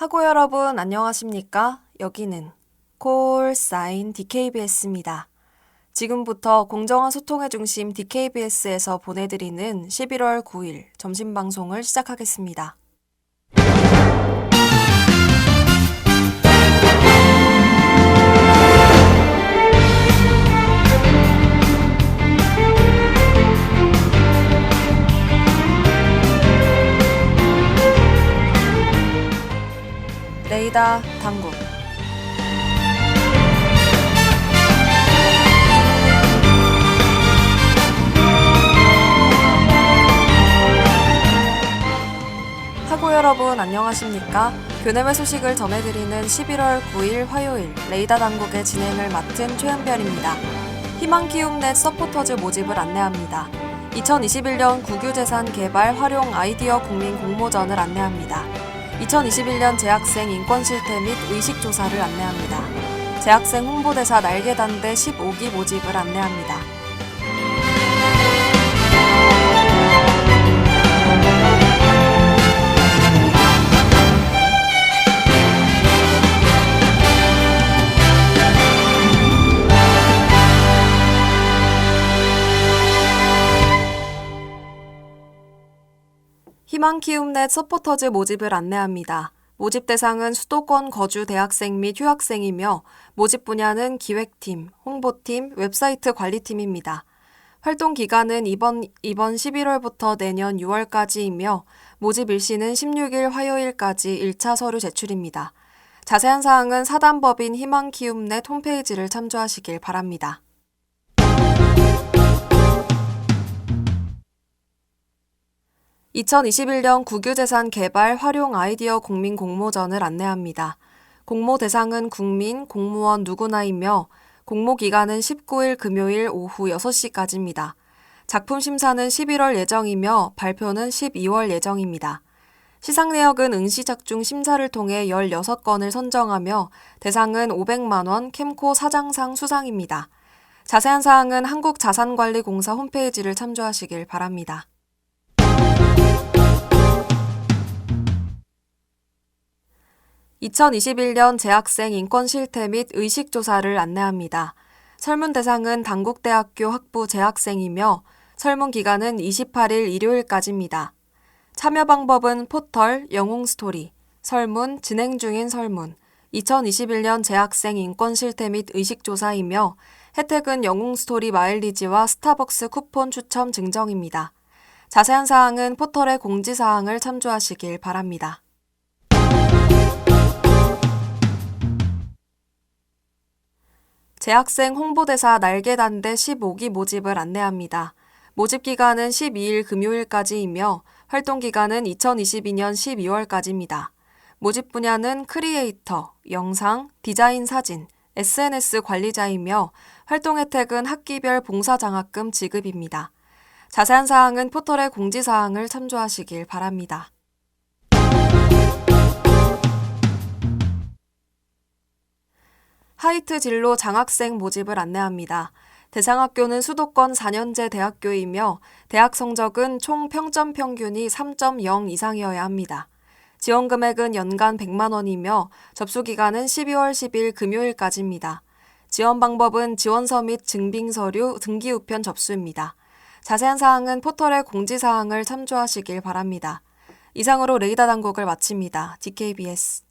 하고 여러분 안녕하십니까? 여기는 콜사인 DKBS입니다. 지금부터 공정한 소통의 중심 DKBS에서 보내드리는 11월 9일 점심 방송을 시작하겠습니다. 레이다 당국 하고 여러분 안녕하십니까? 교내외 소식을 전해드리는 11월 9일 화요일 레이다 당국의 진행을 맡은 최은별입니다. 희망 키움 넷 서포터즈 모집을 안내합니다. 2021년 국유재산 개발 활용 아이디어 국민 공모전을 안내합니다. 2021년 재학생 인권 실태 및 의식 조사를 안내합니다. 재학생 홍보대사 날개단대 15기 모집을 안내합니다. 희망 키움 넷 서포터즈 모집을 안내합니다. 모집 대상은 수도권 거주 대학생 및 휴학생이며 모집 분야는 기획팀, 홍보팀, 웹사이트 관리팀입니다. 활동 기간은 이번, 이번 11월부터 내년 6월까지이며 모집 일시는 16일 화요일까지 1차 서류 제출입니다. 자세한 사항은 사단법인 희망 키움 넷 홈페이지를 참조하시길 바랍니다. (2021년) 국유재산 개발 활용 아이디어 국민 공모전을 안내합니다. 공모 대상은 국민, 공무원 누구나이며 공모 기간은 19일 금요일 오후 6시까지입니다. 작품 심사는 11월 예정이며 발표는 12월 예정입니다. 시상 내역은 응시작중 심사를 통해 16건을 선정하며 대상은 500만원 캠코 사장상 수상입니다. 자세한 사항은 한국자산관리공사 홈페이지를 참조하시길 바랍니다. (2021년) 재학생 인권 실태 및 의식 조사를 안내합니다. 설문 대상은 당국대학교 학부 재학생이며 설문 기간은 28일 일요일까지입니다. 참여 방법은 포털, 영웅 스토리, 설문, 진행 중인 설문, 2021년 재학생 인권 실태 및 의식 조사이며 혜택은 영웅 스토리 마일리지와 스타벅스 쿠폰 추첨 증정입니다. 자세한 사항은 포털의 공지 사항을 참조하시길 바랍니다. 재학생 홍보대사 날개단대 15기 모집을 안내합니다. 모집 기간은 12일 금요일까지이며 활동 기간은 2022년 12월까지입니다. 모집 분야는 크리에이터, 영상, 디자인 사진, SNS 관리자이며 활동 혜택은 학기별 봉사장학금 지급입니다. 자세한 사항은 포털의 공지사항을 참조하시길 바랍니다. 하이트 진로 장학생 모집을 안내합니다. 대상 학교는 수도권 4년제 대학교이며 대학 성적은 총 평점 평균이 3.0 이상이어야 합니다. 지원 금액은 연간 100만 원이며 접수 기간은 12월 10일 금요일까지입니다. 지원 방법은 지원서 및 증빙 서류, 등기 우편 접수입니다. 자세한 사항은 포털의 공지 사항을 참조하시길 바랍니다. 이상으로 레이더 당국을 마칩니다. DKBS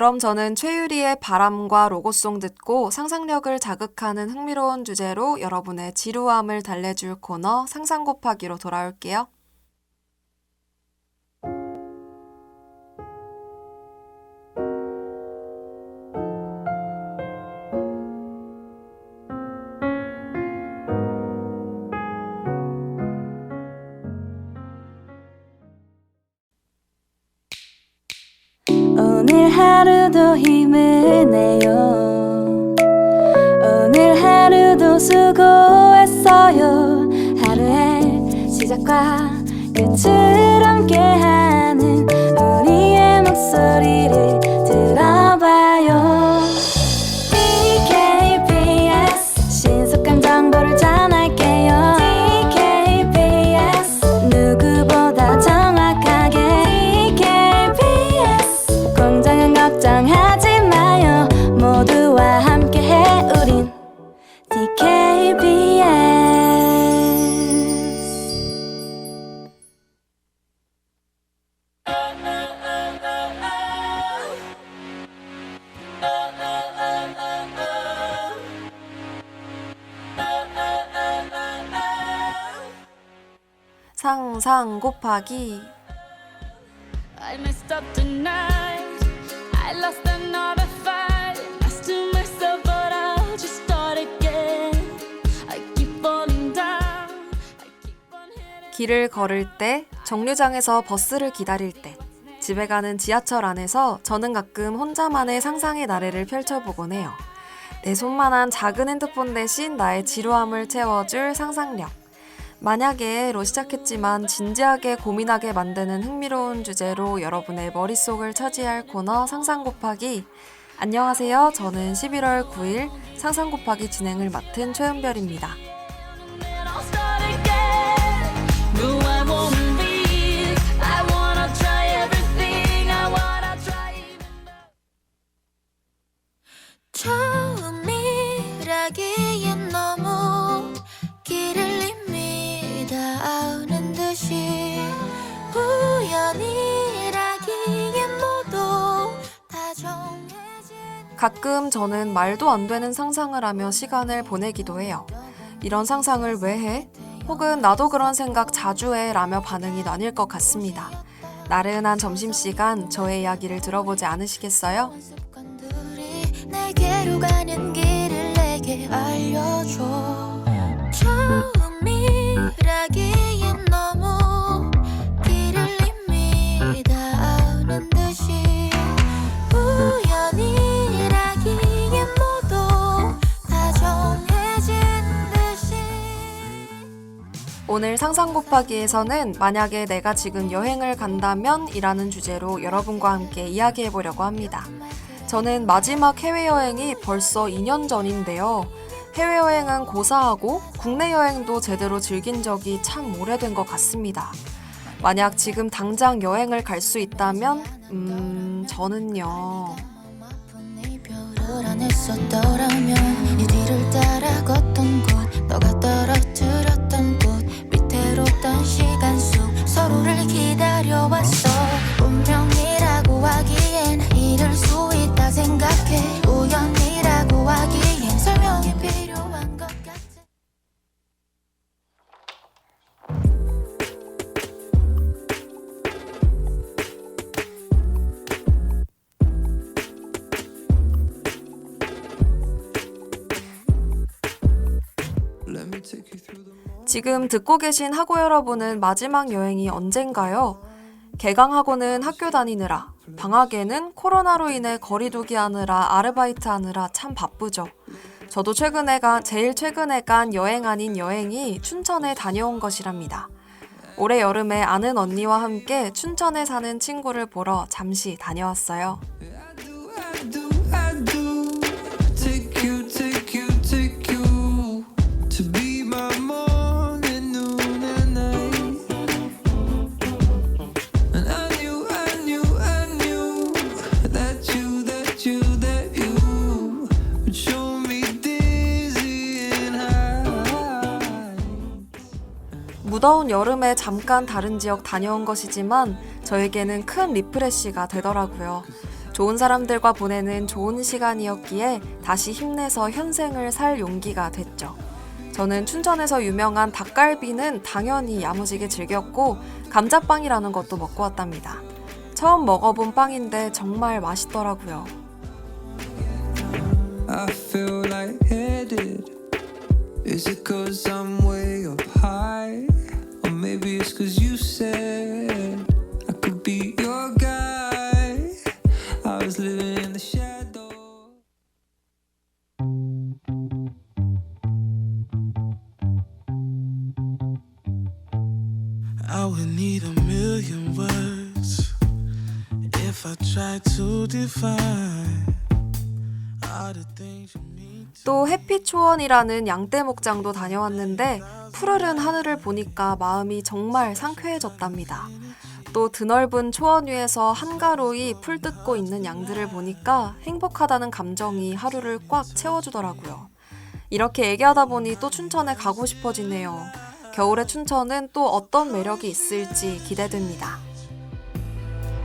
그럼 저는 최유리의 바람과 로고송 듣고 상상력을 자극하는 흥미로운 주제로 여러분의 지루함을 달래줄 코너 상상 곱하기로 돌아올게요. 하루도 힘을 내요. 오늘 하루도 수고했어요. 하루의 시작과 끝을 상상 곱하기 I messed up tonight. I lost another fight. I still myself, but I'll just start again. I keep falling down. I keep on hitting. 길을 걸을 때, 정류장에서 버스를 기다릴 때, 집에 가는 지하철 안에서 저는 가끔 혼자만의 상상의 나래를 펼쳐보곤 해요. 내 손만한 작은 핸드폰 대신 나의 지루함을 채워줄 상상력. 만약에로 시작했지만 진지하게 고민하게 만드는 흥미로운 주제로 여러분의 머릿속을 차지할 코너 상상 곱하기. 안녕하세요. 저는 11월 9일 상상 곱하기 진행을 맡은 최은별입니다. 가끔 저는 말도 안 되는 상상을 하며 시간을 보내기도 해요. 이런 상상을 왜 해? 혹은 나도 그런 생각 자주 해 라며 반응이 나뉠 것 같습니다. 나른한 점심시간 저의 이야기를 들어보지 않으시겠어요? 내게로 가는 길을 내게 알려줘 오늘 상상 곱하기에서는 만약에 내가 지금 여행을 간다면 이라는 주제로 여러분과 함께 이야기해 보려고 합니다. 저는 마지막 해외여행이 벌써 2년 전인데요. 해외여행은 고사하고 국내 여행도 제대로 즐긴 적이 참 오래된 것 같습니다. 만약 지금 당장 여행을 갈 수 있다면, 음, 저는요. 서로를 기다려왔어 지금 듣고 계신 학우 여러분은 마지막 여행이 언젠가요? 개강하고는 학교 다니느라, 방학에는 코로나로 인해 거리두기 하느라 아르바이트 하느라 참 바쁘죠. 저도 최근에 간, 제일 최근에 간 여행 아닌 여행이 춘천에 다녀온 것이랍니다. 올해 여름에 아는 언니와 함께 춘천에 사는 친구를 보러 잠시 다녀왔어요. 무더운 여름에 잠깐 다른 지역 다녀온 것이지만 저에게는 큰 리프레시가 되더라고요. 좋은 사람들과 보내는 좋은 시간이었기에 다시 힘내서 현생을 살 용기가 됐죠. 저는 춘천에서 유명한 닭갈비는 당연히 야무지게 즐겼고 감자빵이라는 것도 먹고 왔답니다. 처음 먹어본 빵인데 정말 맛있더라고요. maybe it's cause you said I could be your guy. I was living in the shadow. I would need a million words if I tried to define all the things you mean. 또 해피초원이라는 양떼 목장도 다녀왔는데 푸르른 하늘을 보니까 마음이 정말 상쾌해졌답니다. 또 드넓은 초원 위에서 한가로이 풀 뜯고 있는 양들을 보니까 행복하다는 감정이 하루를 꽉 채워주더라고요. 이렇게 얘기하다 보니 또 춘천에 가고 싶어지네요. 겨울의 춘천은 또 어떤 매력이 있을지 기대됩니다.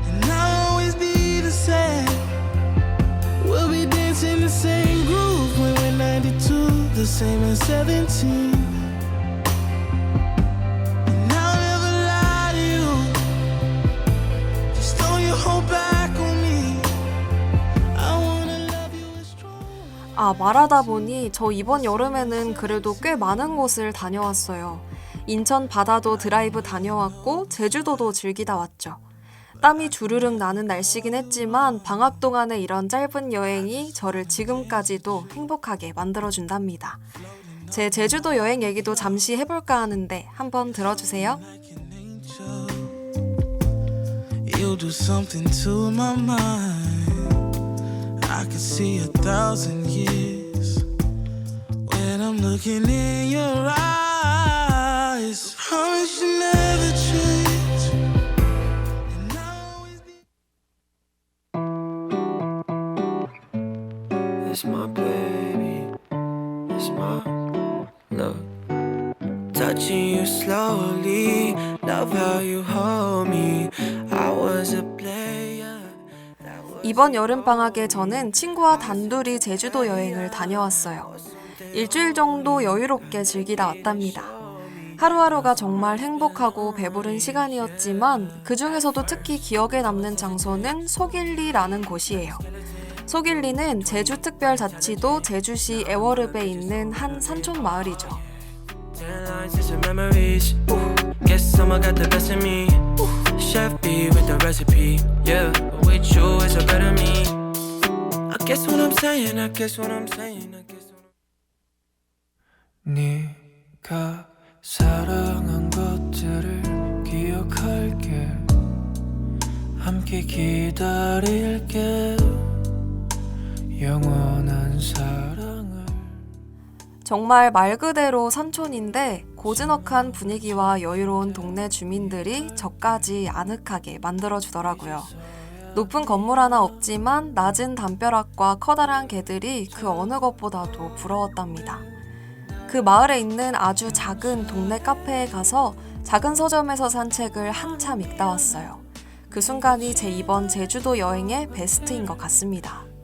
And I'll always be the same. We'll be dancing the same groove when we're 92, the same as 17. 아, 말하다 보니 저 이번 여름에는 그래도 꽤 많은 곳을 다녀왔어요. 인천 바다도 드라이브 다녀왔고, 제주도도 즐기다 왔죠. 땀이 주르륵 나는 날씨긴 했지만, 방학 동안의 이런 짧은 여행이 저를 지금까지도 행복하게 만들어준답니다. 제 제주도 여행 얘기도 잠시 해볼까 하는데, 한번 들어주세요. You do something to my mind. I could see a thousand years when I'm looking in your eyes. Promise you never change. It's my baby. It's my love. Touching you slowly. Love how you 이번 여름방학에 저는 친구와 단둘이 제주도 여행을 다녀왔어요. 일주일 정도 여유롭게 즐기다 왔답니다. 하루하루가 정말 행복하고 배부른 시간이었지만 그 중에서도 특히 기억에 남는 장소는 속일리라는 곳이에요. 속일리는 제주특별자치도 제주시 애월읍에 있는 한 산촌 마을이죠. Guess someone got the best of me. Ooh, Chef B with the recipe. Yeah, but with you is a better me. I guess what I'm saying. I guess what I'm saying. I guess what I'm 네가 사랑한 것들을 기억할게 함께 기다릴게 영원한 사랑을 정말 말 그대로 산촌인데 고즈넉한 분위기와 여유로운 동네 주민들이 저까지 아늑하게 만들어주더라고요. 높은 건물 하나 없지만 낮은 담벼락과 커다란 개들이 그 어느 것보다도 부러웠답니다. 그 마을에 있는 아주 작은 동네 카페에 가서 작은 서점에서 산 책을 한참 읽다 왔어요. 그 순간이 제 이번 제주도 여행의 베스트인 것 같습니다.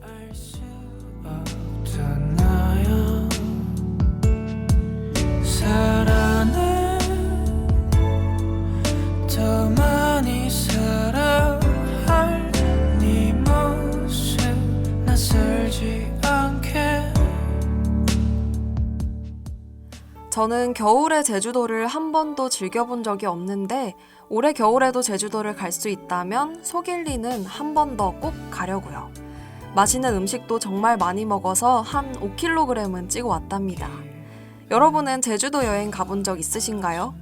저는 겨울에 제주도를 한 번도 즐겨본 적이 없는데 올해 겨울에도 제주도를 갈 수 있다면 속일리는 한 번 더 꼭 가려고요. 맛있는 음식도 정말 많이 먹어서 한 5kg은 찌고 왔답니다. 여러분은 제주도 여행 가본 적 있으신가요?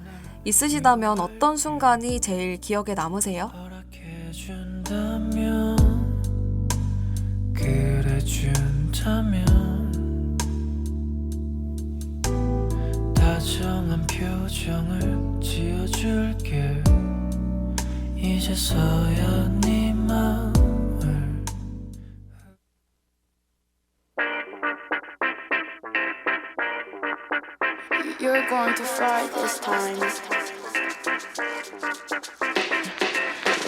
있으시다면 어떤 순간이 제일 기억에 남으세요? 허락해준다면 그래 준다면 다정한 표정을 지어줄게 이제서야 네 마음을 You're going to fry this time.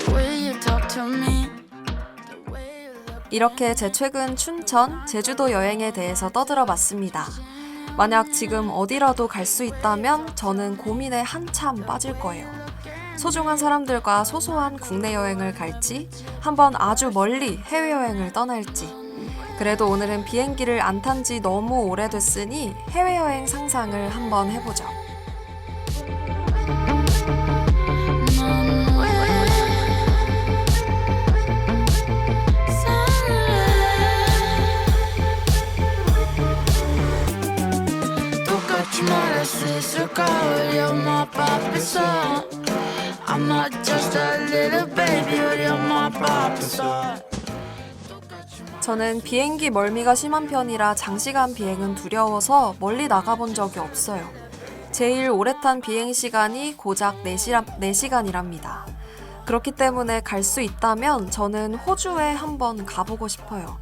The way you talk to me, the way you look. 이렇게 제 최근 춘천, 제주도 여행에 대해서 떠들어 봤습니다. 만약 지금 어디라도 갈 수 있다면 저는 고민에 한참 빠질 거예요. 소중한 사람들과 소소한 국내 여행을 갈지, 한번 아주 멀리 해외여행을 떠날지. 그래도 오늘은 비행기를 안 탄 지 너무 오래됐으니 해외여행 상상을 한번 해보죠. 할 수 있을까? You're my 앞에서 I'm not just a little baby, my pop star. 저는 비행기 멀미가 심한 편이라 장시간 비행은 두려워서 멀리 나가본 적이 없어요. 제일 오래 탄 비행 시간이 고작 4시간, 4시간이랍니다. 그렇기 때문에 갈 수 있다면 저는 호주에 한번 가보고 싶어요.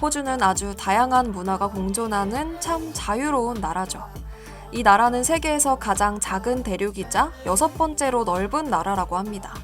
호주는 아주 다양한 문화가 공존하는 참 자유로운 나라죠. 이 나라는 세계에서 가장 작은 대륙이자 여섯 번째로 넓은 나라라고 합니다.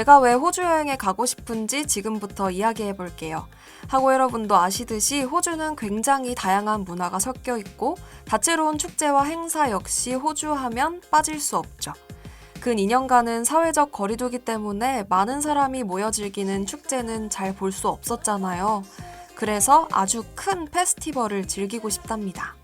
제가 왜 호주 여행에 가고 싶은지 지금부터 이야기해 볼게요. 하고 여러분도 아시듯이 호주는 굉장히 다양한 문화가 섞여 있고 다채로운 축제와 행사 역시 호주 하면 빠질 수 없죠. 근 2년간은 사회적 거리두기 때문에 많은 사람이 모여 즐기는 축제는 잘 볼 수 없었잖아요. 그래서 아주 큰 페스티벌을 즐기고 싶답니다.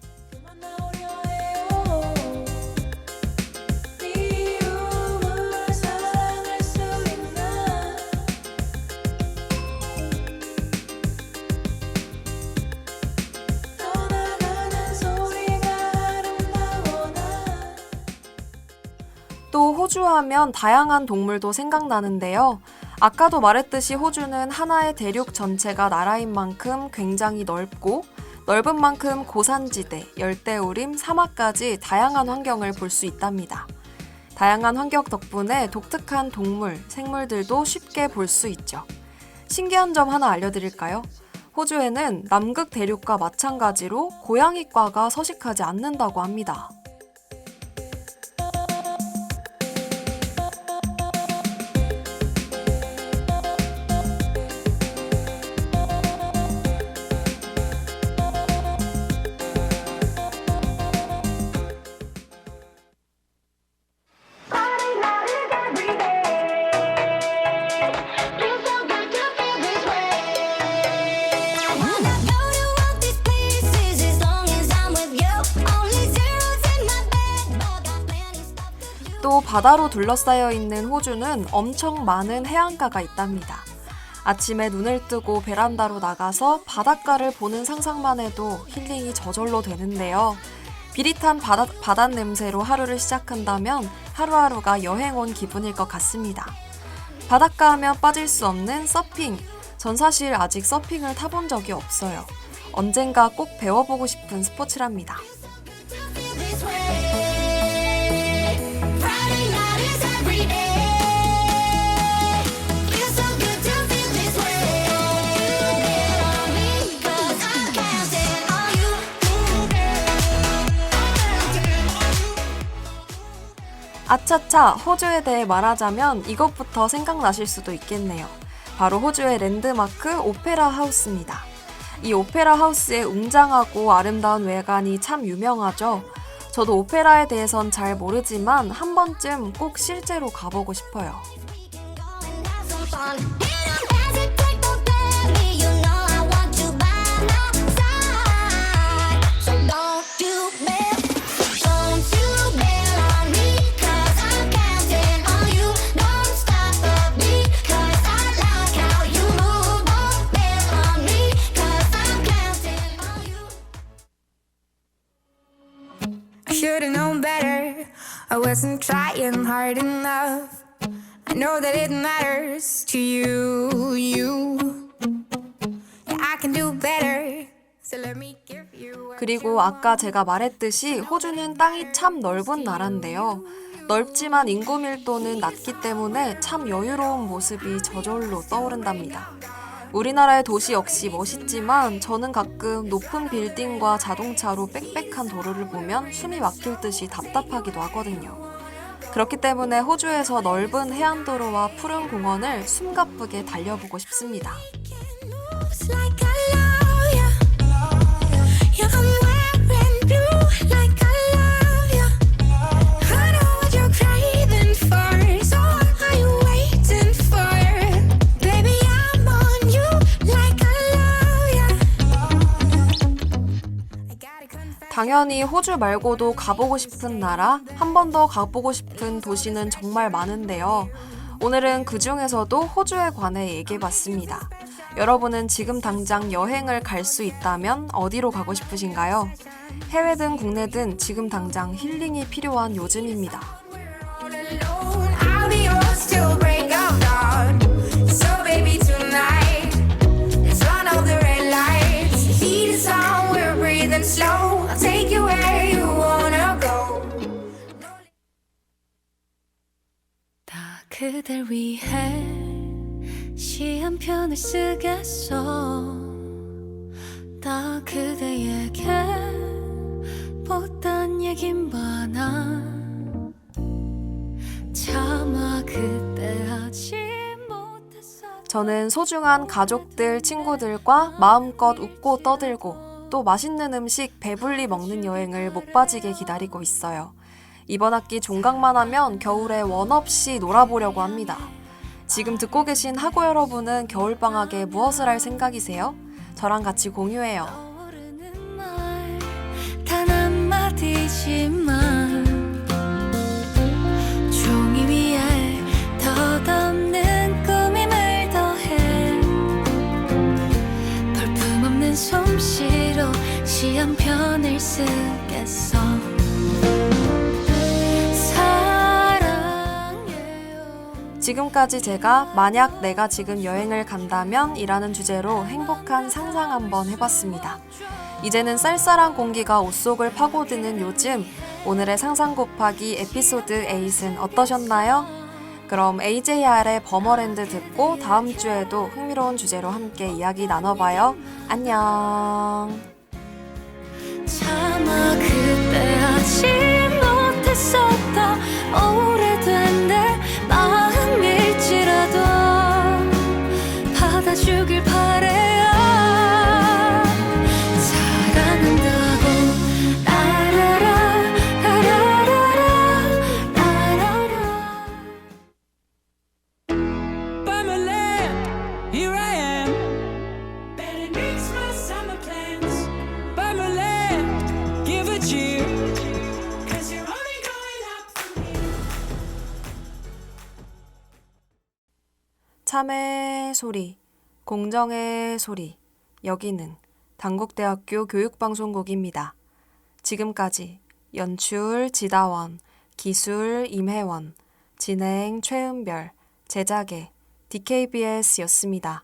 호주 하면 다양한 동물도 생각나는데요. 아까도 말했듯이 호주는 하나의 대륙 전체가 나라인 만큼 굉장히 넓고 넓은 만큼 고산지대, 열대우림, 사막까지 다양한 환경을 볼 수 있답니다. 다양한 환경 덕분에 독특한 동물, 생물들도 쉽게 볼 수 있죠. 신기한 점 하나 알려드릴까요? 호주에는 남극 대륙과 마찬가지로 고양이과가 서식하지 않는다고 합니다. 바다로 둘러싸여 있는 호주는 엄청 많은 해안가가 있답니다. 아침에 눈을 뜨고 베란다로 나가서 바닷가를 보는 상상만 해도 힐링이 저절로 되는데요. 비릿한 바다, 바닷 냄새로 하루를 시작한다면 하루하루가 여행 온 기분일 것 같습니다. 바닷가 하면 빠질 수 없는 서핑. 전 사실 아직 서핑을 타본 적이 없어요. 언젠가 꼭 배워보고 싶은 스포츠랍니다. 아차차 호주에 대해 말하자면 이것부터 생각나실 수도 있겠네요. 바로 호주의 랜드마크 오페라 하우스입니다. 이 오페라 하우스의 웅장하고 아름다운 외관이 참 유명하죠. 저도 오페라에 대해선 잘 모르지만 한 번쯤 꼭 실제로 가보고 싶어요. I wasn't trying hard enough. I know that it matters to you, you. Yeah, I can do better. So let me give you what 그리고 you 아까 제가 말했듯이 호주는 땅이 참 넓은 나라인데요. 넓지만 인구 밀도는 낮기 때문에 참 여유로운 모습이 저절로 떠오른답니다. 우리나라의 도시 역시 멋있지만 저는 가끔 높은 빌딩과 자동차로 빽빽한 도로를 보면 숨이 막힐 듯이 답답하기도 하거든요. 그렇기 때문에 호주에서 넓은 해안도로와 푸른 공원을 숨가쁘게 달려보고 싶습니다. 당연히 호주 말고도 가보고 싶은 나라, 한 번 더 가보고 싶은 도시는 정말 많은데요. 오늘은 그 중에서도 호주에 관해 얘기해 봤습니다. 여러분은 지금 당장 여행을 갈 수 있다면 어디로 가고 싶으신가요? 해외든 국내든 지금 당장 힐링이 필요한 요즘입니다. 그댈 위해 시 한 편을 쓰겠어 다 그대에게 못한 얘긴 많아 차마 그때 하지 저는 소중한 가족들, 친구들과 마음껏 웃고 떠들고 또 맛있는 음식 배불리 먹는 여행을 목 빠지게 기다리고 있어요. 이번 학기 종강만 하면 겨울에 원 없이 놀아보려고 합니다. 지금 듣고 계신 학우 여러분은 겨울방학에 무엇을 할 생각이세요? 저랑 같이 공유해요. 떠오르는 말단한 지금까지 제가 만약 내가 지금 여행을 간다면 이라는 주제로 행복한 상상 한번 해봤습니다. 이제는 쌀쌀한 공기가 옷 속을 파고드는 요즘 오늘의 상상 곱하기 에피소드 8은 어떠셨나요? 그럼 AJR의 버머랜드 듣고 다음 주에도 흥미로운 주제로 함께 이야기 나눠봐요. 안녕. 차마 그때 하지 못했었다 오래된 내마 받아주길 바래 공정의 소리. 여기는 당국대학교 교육방송국입니다. 지금까지 연출 지다원, 기술 임혜원, 진행 최은별, 제작의 DKBS였습니다.